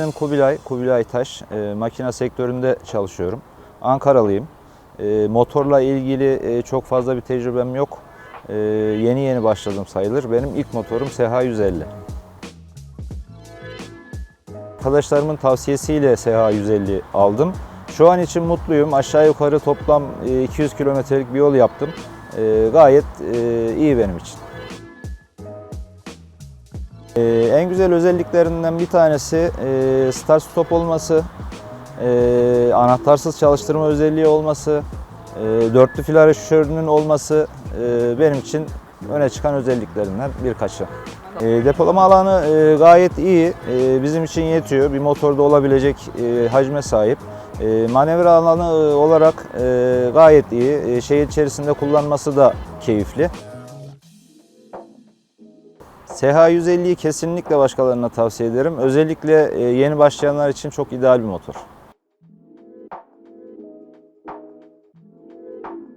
İsmim Kubilay, Kubilay Taş. E, makine sektöründe çalışıyorum. Ankaralıyım. E, motorla ilgili e, çok fazla bir tecrübem yok. E, yeni yeni başladım sayılır. Benim ilk motorum SH150. Arkadaşlarımın tavsiyesiyle SH150 aldım. Şu an için mutluyum. Aşağı yukarı toplam e, 200 kilometrelik bir yol yaptım. E, gayet e, iyi benim için. E, en güzel özelliklerinden bir tanesi e, start stop olması, e, anahtarsız çalıştırma özelliği olması, e, dörtlü flaşörünün olması e, benim için öne çıkan özelliklerinden birkaçı. E, depolama alanı gayet iyi, bizim için yetiyor. Bir motorda olabilecek hacme sahip. Manevra alanı olarak gayet iyi. E, şehir içerisinde kullanması da keyifli. SH150'yi kesinlikle başkalarına tavsiye ederim. Özellikle e, yeni başlayanlar için çok ideal bir motor.